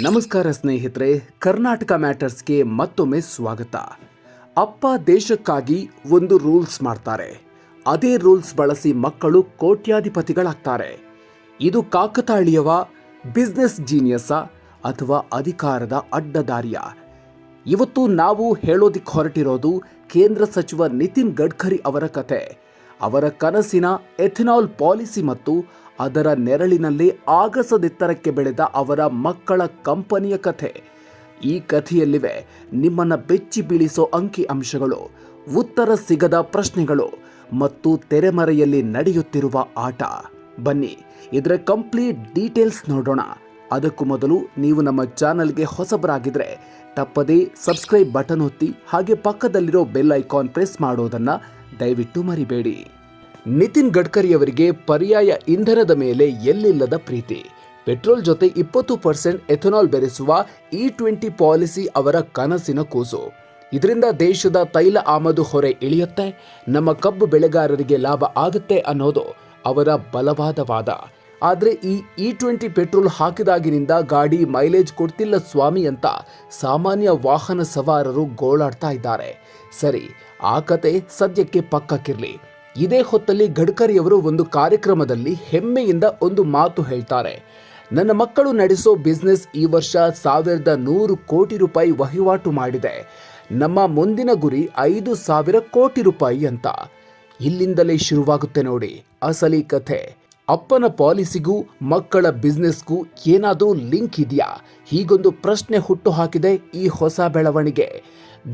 ನಮಸ್ಕಾರ ಸ್ನೇಹಿತರೆ, ಕರ್ನಾಟಕ ಮ್ಯಾಟರ್ಸ್ಗೆ ಮತ್ತೊಮ್ಮೆ ಸ್ವಾಗತ. ಅಪ್ಪ ದೇಶಕ್ಕಾಗಿ ಒಂದು ರೂಲ್ಸ್ ಮಾಡ್ತಾರೆ. ಅದೇ ರೂಲ್ಸ್ ಬಳಸಿ ಮಕ್ಕಳು ಕೋಟ್ಯಾಧಿಪತಿಗಳಾಗ್ತಾರೆ. ಇದು ಕಾಕತಾಳೀಯವ, ಬಿಸ್ನೆಸ್ ಜೀನಿಯಸ ಅಥವಾ ಅಧಿಕಾರದ ಅಡ್ಡದಾರಿಯ. ಇವತ್ತು ನಾವು ಹೇಳೋದಿಕ್ಕೆ ಹೊರಟಿರೋದು ಕೇಂದ್ರ ಸಚಿವ ನಿತಿನ್ ಗಡ್ಕರಿ ಅವರ ಕತೆ. ಅವರ ಕನಸಿನ ಎಥೆನಾಲ್ ಪಾಲಿಸಿ ಮತ್ತು ಅದರ ನೆರಳಿನಲ್ಲಿ ಆಗಸದೆತ್ತರಕ್ಕೆ ಬೆಳೆದ ಅವರ ಮಕ್ಕಳ ಕಂಪನಿಯ ಕಥೆ. ಈ ಕಥೆಯಲ್ಲಿವೆ ನಿಮ್ಮನ್ನು ಬೆಚ್ಚಿ ಬೀಳಿಸೋ ಅಂಕಿ ಅಂಶಗಳು, ಉತ್ತರ ಸಿಗದ ಪ್ರಶ್ನೆಗಳು ಮತ್ತು ತೆರೆಮರೆಯಲ್ಲಿ ನಡೆಯುತ್ತಿರುವ ಆಟ. ಬನ್ನಿ, ಇದರ ಕಂಪ್ಲೀಟ್ ಡೀಟೇಲ್ಸ್ ನೋಡೋಣ. ಅದಕ್ಕೂ ಮೊದಲು ನೀವು ನಮ್ಮ ಚಾನಲ್ಗೆ ಹೊಸಬರಾಗಿದ್ದರೆ ತಪ್ಪದೇ ಸಬ್ಸ್ಕ್ರೈಬ್ ಬಟನ್ ಒತ್ತಿ ಹಾಗೆ ಪಕ್ಕದಲ್ಲಿರೋ ಬೆಲ್ ಐಕಾನ್ ಪ್ರೆಸ್ ಮಾಡೋದನ್ನ ದಯವಿಟ್ಟು ಮರಿಬೇಡಿ. ನಿತಿನ್ ಗಡ್ಕರಿಯವರಿಗೆ ಪರ್ಯಾಯ ಇಂಧನದ ಮೇಲೆ ಎಲ್ಲಿಲ್ಲದ ಪ್ರೀತಿ. ಪೆಟ್ರೋಲ್ ಜೊತೆ ಇಪ್ಪತ್ತು ಪರ್ಸೆಂಟ್ ಎಥೆನಾಲ್ ಬೆರೆಸುವ ಇ ಟ್ವೆಂಟಿ ಪಾಲಿಸಿ ಅವರ ಕನಸಿನ ಕೂಸು. ಇದರಿಂದ ದೇಶದ ತೈಲ ಆಮದು ಹೊರೆ ಇಳಿಯುತ್ತೆ. ನಮ್ಮ ಕಬ್ಬು ಬೆಳೆಗಾರರಿಗೆ ಲಾಭ ಆಗುತ್ತೆ ಅನ್ನೋದು ಅವರ ಬಲವಾದ ವಾದ. ಆದರೆ ಈ ಇ ಟ್ವೆಂಟಿ ಪೆಟ್ರೋಲ್ ಹಾಕಿದಾಗಿನಿಂದ ಗಾಡಿ ಮೈಲೇಜ್ ಕೊಡ್ತಿಲ್ಲ ಸ್ವಾಮಿ ಅಂತ ಸಾಮಾನ್ಯ ವಾಹನ ಸವಾರರು ಗೋಳಾಡ್ತಾ ಇದ್ದಾರೆ. ಸರಿ, ಆ ಕತೆ ಸದ್ಯಕ್ಕೆ ಪಕ್ಕಕ್ಕಿರಲಿ. ಇದೇ ಹೊತ್ತಲ್ಲಿ ಗಡ್ಕರಿಯವರು ಒಂದು ಕಾರ್ಯಕ್ರಮದಲ್ಲಿ ಹೆಮ್ಮೆಯಿಂದ ಒಂದು ಮಾತು ಹೇಳ್ತಾರೆ. ನನ್ನ ಮಕ್ಕಳು ನಡೆಸೋ ಬಿಸ್ನೆಸ್ ಈ ವರ್ಷ ಸಾವಿರದ ನೂರು ಕೋಟಿ ರೂಪಾಯಿ ವಹಿವಾಟು ಮಾಡಿದೆ. ನಮ್ಮ ಮುಂದಿನ ಗುರಿ ಐದು ಸಾವಿರ ಕೋಟಿ ರೂಪಾಯಿ ಅಂತ. ಇಲ್ಲಿಂದಲೇ ಶುರುವಾಗುತ್ತೆ ನೋಡಿ, ಅಸಲಿ ಕಥೆ. ಅಪ್ಪನ ಪಾಲಿಸಿಗೂ ಮಕ್ಕಳ ಬಿಸ್ನೆಸ್ಗೂ ಏನಾದರೂ ಲಿಂಕ್ ಇದೆಯಾ? ಹೀಗೊಂದು ಪ್ರಶ್ನೆ ಹುಟ್ಟು ಹಾಕಿದೆ ಈ ಹೊಸ ಬೆಳವಣಿಗೆ.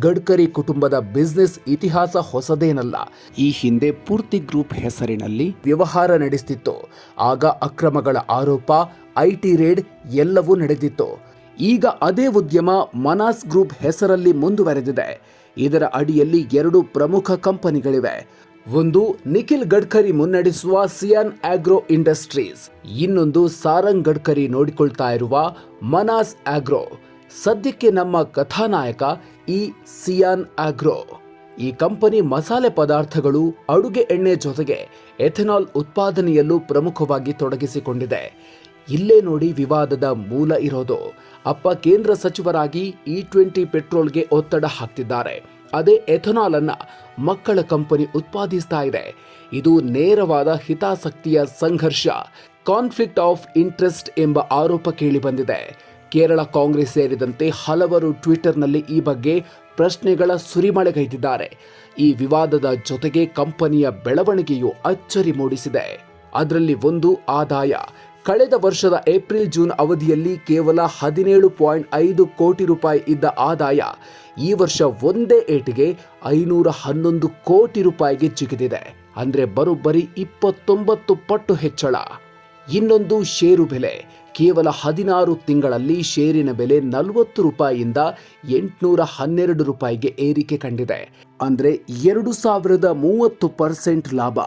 ಗಡ್ಕರಿ ಕುಟುಂಬದ ಬಿಸ್ನೆಸ್ ಇತಿಹಾಸ ಹೊಸದೇನಲ್ಲ. ಈ ಹಿಂದೆ ಪೂರ್ತಿ ಗ್ರೂಪ್ ಹೆಸರಿನಲ್ಲಿ ವ್ಯವಹಾರ ನಡೆಸ್ತಿತ್ತು. ಆಗ ಅಕ್ರಮಗಳ ಆರೋಪ ಐಟಿ ರೇಡ್ ಎಲ್ಲವೂ ನಡೆದಿತ್ತು. ಈಗ ಅದೇ ಉದ್ಯಮ ಮನಾಸ್ ಗ್ರೂಪ್ ಹೆಸರಲ್ಲಿ ಮುಂದುವರೆದಿದೆ. ಇದರ ಅಡಿಯಲ್ಲಿ ಎರಡು ಪ್ರಮುಖ ಕಂಪನಿಗಳಿವೆ. ಒಂದು ನಿಖಿಲ್ ಗಡ್ಕರಿ ಮುನ್ನಡೆಸುವ ಸಿಯಾನ್ ಆಗ್ರೋ ಇಂಡಸ್ಟ್ರೀಸ್. ಇನ್ನೊಂದು ಸಾರಂಗ್ ಗಡ್ಕರಿ ನೋಡಿಕೊಳ್ತಾ ಇರುವ ಮನಾಸ್ ಆಗ್ರೋ. ಸದ್ಯಕ್ಕೆ ನಮ್ಮ ಕಥಾನಾಯಕ ಈ ಸಿಯಾನ್ ಆಗ್ರೋ. ಈ ಕಂಪನಿ ಮಸಾಲೆ ಪದಾರ್ಥಗಳು ಅಡುಗೆ ಎಣ್ಣೆ ಜೊತೆಗೆ ಎಥೆನಾಲ್ ಉತ್ಪಾದನೆಯಲ್ಲೂ ಪ್ರಮುಖವಾಗಿ ತೊಡಗಿಸಿಕೊಂಡಿದೆ. ಇಲ್ಲೇ ನೋಡಿ ವಿವಾದದ ಮೂಲ ಇರೋದು. ಅಪ್ಪ ಕೇಂದ್ರ ಸಚಿವರಾಗಿ ಇ ಟ್ವೆಂಟಿ ಪೆಟ್ರೋಲ್ಗೆ ಒತ್ತಡ ಹಾಕ್ತಿದ್ದಾರೆ. ಅದೇ ಎಥನಾಲ್ ಅನ್ನ ಮಕ್ಕಳ ಕಂಪನಿ ಉತ್ಪಾದಿಸ್ತಾ ಇದೆ. ಇದು ನೇರವಾದ ಹಿತಾಸಕ್ತಿಯ ಸಂಘರ್ಷ ಕಾನ್ಫ್ಲಿಕ್ಟ್ ಆಫ್ ಇಂಟ್ರೆಸ್ಟ್ ಎಂಬ ಆರೋಪ ಕೇಳಿಬಂದಿದೆ ಕೇರಳ ಕಾಂಗ್ರೆಸ್ ಸೇರಿದಂತೆ ಹಲವರು ಟ್ವಿಟರ್ನಲ್ಲಿ ಈ ಬಗ್ಗೆ ಪ್ರಶ್ನೆಗಳ ಸುರಿಮಳೆಗೈದಿದ್ದಾರೆ. ಈ ವಿವಾದದ ಜೊತೆಗೆ ಕಂಪನಿಯ ಬೆಳವಣಿಗೆಯು ಅಚ್ಚರಿ ಮೂಡಿಸಿದೆ. ಅದರಲ್ಲಿ ಒಂದು ಆದಾಯ ಕಳೆದ ವರ್ಷದ ಏಪ್ರಿಲ್ ಜೂನ್ ಅವಧಿಯಲ್ಲಿ ಕೇವಲ ಹದಿನೇಳು ಪಾಯಿಂಟ್ ಐದು ಕೋಟಿ ರೂಪಾಯಿ ಇದ್ದ ಆದಾಯ ಈ ವರ್ಷ ಒಂದೇ ಏಟಿಗೆ ಐನೂರ ಹನ್ನೊಂದು ಕೋಟಿ ರೂಪಾಯಿಗೆ ಜಿಗಿದಿದೆ. ಅಂದರೆ ಬರೋಬ್ಬರಿ ಇಪ್ಪತ್ತೊಂಬತ್ತು ಪಟ್ಟು ಹೆಚ್ಚಳ. ಇನ್ನೊಂದು ಷೇರು ಬೆಲೆ. ಕೇವಲ ಹದಿನಾರು ತಿಂಗಳಲ್ಲಿ ಷೇರಿನ ಬೆಲೆ ನಲವತ್ತು ರೂಪಾಯಿಯಿಂದ ಎಂಟುನೂರ ಹನ್ನೆರಡು ರೂಪಾಯಿಗೆ ಏರಿಕೆ ಕಂಡಿದೆ. ಅಂದರೆ ಎರಡು ಸಾವಿರದ ಮೂವತ್ತು ಪರ್ಸೆಂಟ್ ಲಾಭ.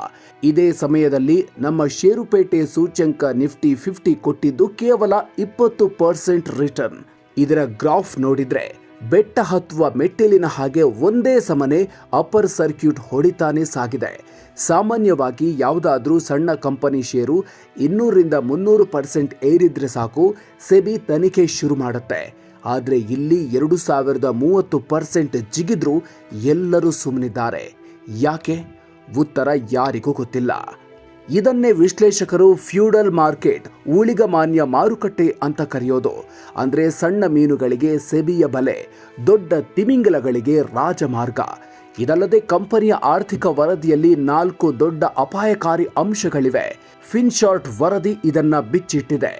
ಇದೇ ಸಮಯದಲ್ಲಿ ನಮ್ಮ ಷೇರುಪೇಟೆ ಸೂಚ್ಯಂಕ ನಿಫ್ಟಿ ಫಿಫ್ಟಿ ಕೊಟ್ಟಿದ್ದು ಕೇವಲ ಇಪ್ಪತ್ತು ಪರ್ಸೆಂಟ್ ರಿಟರ್ನ್. ಇದರ ಗ್ರಾಫ್ ನೋಡಿದ್ರೆ ಬೆಟ್ಟ ಹತ್ತುವ ಮೆಟ್ಟಿಲಿನ ಹಾಗೆ ಒಂದೇ ಸಮನೆ ಅಪ್ಪರ್ ಸರ್ಕ್ಯೂಟ್ ಹೊಡಿತಾನೆ ಸಾಗಿದೆ. ಸಾಮಾನ್ಯವಾಗಿ ಯಾವುದಾದ್ರೂ ಸಣ್ಣ ಕಂಪನಿ ಷೇರು ಇನ್ನೂರಿಂದ ಮುನ್ನೂರು ಪರ್ಸೆಂಟ್ ಏರಿದ್ರೆ ಸಾಕು, ಸೆಬಿ ತನಿಖೆ ಶುರು ಮಾಡುತ್ತೆ. ಆದರೆ ಇಲ್ಲಿ ಎರಡು ಸಾವಿರದ ಮೂವತ್ತು ಪರ್ಸೆಂಟ್ ಜಿಗಿದ್ರೂ ಎಲ್ಲರೂ ಸುಮ್ಮನಿದ್ದಾರೆ ಯಾಕೆ? ಉತ್ತರ ಯಾರಿಗೂ ಗೊತ್ತಿಲ್ಲ. ಇದನ್ನೇ ವಿಶ್ಲೇಷಕರು ಫ್ಯೂಡಲ್ ಮಾರ್ಕೆಟ್ ಊಳಿಗಮಾನ್ಯ ಮಾರುಕಟ್ಟೆ ಅಂತ ಕರೆಯೋದು. ಅಂದರೆ ಸಣ್ಣ ಮೀನುಗಳಿಗೆ ಸೆಬಿಯ ಬಲೆ, ದೊಡ್ಡ ತಿಮಿಂಗಲಗಳಿಗೆ ರಾಜಮಾರ್ಗ. ಇದಲ್ಲದೆ ಕಂಪನಿಯ ಆರ್ಥಿಕ ವರದಿಯಲ್ಲಿ ನಾಲ್ಕು ದೊಡ್ಡ ಅಪಾಯಕಾರಿ ಅಂಶಗಳಿವೆ. ಫಿನ್ಶಾರ್ಟ್ ವರದಿ ಇದನ್ನ ಬಿಚ್ಚಿಟ್ಟಿದೆ.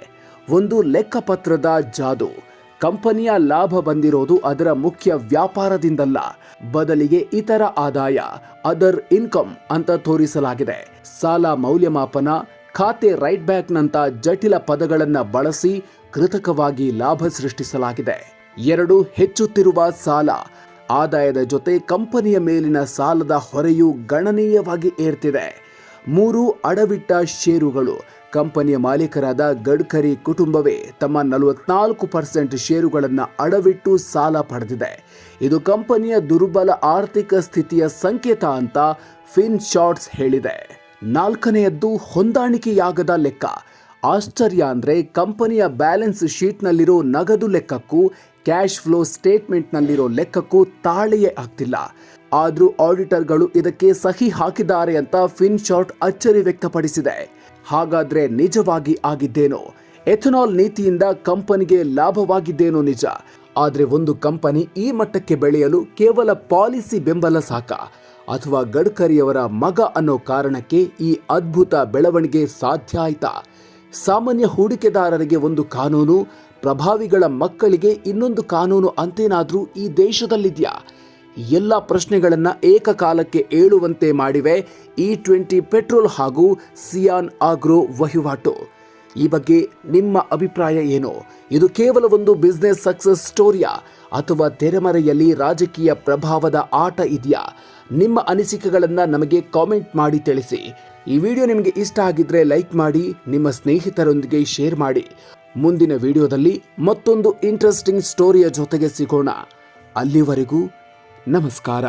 ಒಂದು ಲೆಕ್ಕಪತ್ರದ ಜಾದು. ಕಂಪನಿಯ ಲಾಭ ಬಂದಿರೋದು ಅದರ ಮುಖ್ಯ ವ್ಯಾಪಾರದಿಂದಲ್ಲ. ಬದಲಿಗೆ ಇತರ ಆದಾಯ ಅದರ್ ಇನ್ಕಮ್ ಅಂತ ತೋರಿಸಲಾಗಿದೆ. ಸಾಲ ಮೌಲ್ಯಮಾಪನ, ಖಾತೆ ರೈಟ್ ಬ್ಯಾಕ್ನಂತ ಜಟಿಲ ಪದಗಳನ್ನ ಬಳಸಿ ಕೃತಕವಾಗಿ ಲಾಭ ಸೃಷ್ಟಿಸಲಾಗಿದೆ. ಎರಡು, ಹೆಚ್ಚುತ್ತಿರುವ ಸಾಲ. ಆದಾಯದ ಜೊತೆ ಕಂಪನಿಯ ಮೇಲಿನ ಸಾಲದ ಹೊರೆಯು ಗಣನೀಯವಾಗಿ ಏರ್ತಿದೆ. ಮೂರು, ಅಡವಿಟ್ಟ ಷೇರುಗಳು. ಕಂಪನಿಯ ಮಾಲೀಕರಾದ ಗಡ್ಕರಿ ಕುಟುಂಬವೇ ತಮ್ಮ ನಲವತ್ನಾಲ್ಕು ಪರ್ಸೆಂಟ್ ಷೇರುಗಳನ್ನು ಅಡವಿಟ್ಟು ಸಾಲ ಪಡೆದಿದೆ. ಇದು ಕಂಪನಿಯ ದುರ್ಬಲ ಆರ್ಥಿಕ ಸ್ಥಿತಿಯ ಸಂಕೇತ ಅಂತ ಫಿನ್ ಶಾರ್ಟ್ಸ್ ಹೇಳಿದೆ. ನಾಲ್ಕನೆಯದ್ದು ಹೊಂದಾಣಿಕೆಯಾಗದ ಲೆಕ್ಕ. ಆಶ್ಚರ್ಯ ಅಂದರೆ ಕಂಪನಿಯ ಬ್ಯಾಲೆನ್ಸ್ ಶೀಟ್ನಲ್ಲಿರೋ ನಗದು ಲೆಕ್ಕಕ್ಕೂ ಕ್ಯಾಶ್ ಫ್ಲೋ ಸ್ಟೇಟ್ಮೆಂಟ್ನಲ್ಲಿರೋ ಲೆಕ್ಕಕ್ಕೂ ತಾಳೆಯೇ ಆಗ್ತಿಲ್ಲ. ಆದರೂ ಆಡಿಟರ್ಗಳು ಇದಕ್ಕೆ ಸಹಿ ಹಾಕಿದ್ದಾರೆ ಅಂತ ಫಿನ್ ಶಾರ್ಟ್ ಅಚ್ಚರಿ ವ್ಯಕ್ತಪಡಿಸಿದೆ. ಹಾಗಾದ್ರೆ ನಿಜವಾಗಿ ಆಗಿದ್ದೇನೋ? ಎಥನಾಲ್ ನೀತಿಯಿಂದ ಕಂಪನಿಗೆ ಲಾಭವಾಗಿದ್ದೇನೋ ನಿಜ. ಆದರೆ ಒಂದು ಕಂಪನಿ ಈ ಮಟ್ಟಕ್ಕೆ ಬೆಳೆಯಲು ಕೇವಲ ಪಾಲಿಸಿ ಬೆಂಬಲ ಸಾಕ. ಅಥವಾ ಗಡ್ಕರಿಯವರ ಮಗ ಅನ್ನೋ ಕಾರಣಕ್ಕೆ ಈ ಅದ್ಭುತ ಬೆಳವಣಿಗೆ ಸಾಧ್ಯ ಆಯ್ತಾ? ಸಾಮಾನ್ಯ ಹೂಡಿಕೆದಾರರಿಗೆ ಒಂದು ಕಾನೂನು, ಪ್ರಭಾವಿಗಳ ಮಕ್ಕಳಿಗೆ ಇನ್ನೊಂದು ಕಾನೂನು ಅಂತೇನಾದರೂ ಈ ದೇಶದಲ್ಲಿದೆಯಾ? ಎಲ್ಲ ಪ್ರಶ್ನೆಗಳನ್ನು ಏಕಕಾಲಕ್ಕೆ ಏಳುವಂತೆ ಮಾಡಿವೆ ಇ ಟ್ವೆಂಟಿ ಪೆಟ್ರೋಲ್ ಹಾಗೂ ಸಿಯಾನ್ ಆಗ್ರೋ ವಹಿವಾಟು. ಈ ಬಗ್ಗೆ ನಿಮ್ಮ ಅಭಿಪ್ರಾಯ ಏನು? ಇದು ಕೇವಲ ಒಂದು ಬಿಸ್ನೆಸ್ ಸಕ್ಸಸ್ ಸ್ಟೋರಿಯಾ ಅಥವಾ ತೆರೆಮರೆಯಲ್ಲಿ ರಾಜಕೀಯ ಪ್ರಭಾವದ ಆಟ ಇದೆಯಾ? ನಿಮ್ಮ ಅನಿಸಿಕೆಗಳನ್ನು ನಮಗೆ ಕಾಮೆಂಟ್ ಮಾಡಿ ತಿಳಿಸಿ. ಈ ವಿಡಿಯೋ ನಿಮಗೆ ಇಷ್ಟ ಆಗಿದ್ರೆ ಲೈಕ್ ಮಾಡಿ, ನಿಮ್ಮ ಸ್ನೇಹಿತರೊಂದಿಗೆ ಶೇರ್ ಮಾಡಿ. ಮುಂದಿನ ವಿಡಿಯೋದಲ್ಲಿ ಮತ್ತೊಂದು ಇಂಟ್ರೆಸ್ಟಿಂಗ್ ಸ್ಟೋರಿಯ ಜೊತೆಗೆ ಸಿಗೋಣ. ಅಲ್ಲಿವರೆಗೂ ನಮಸ್ಕಾರ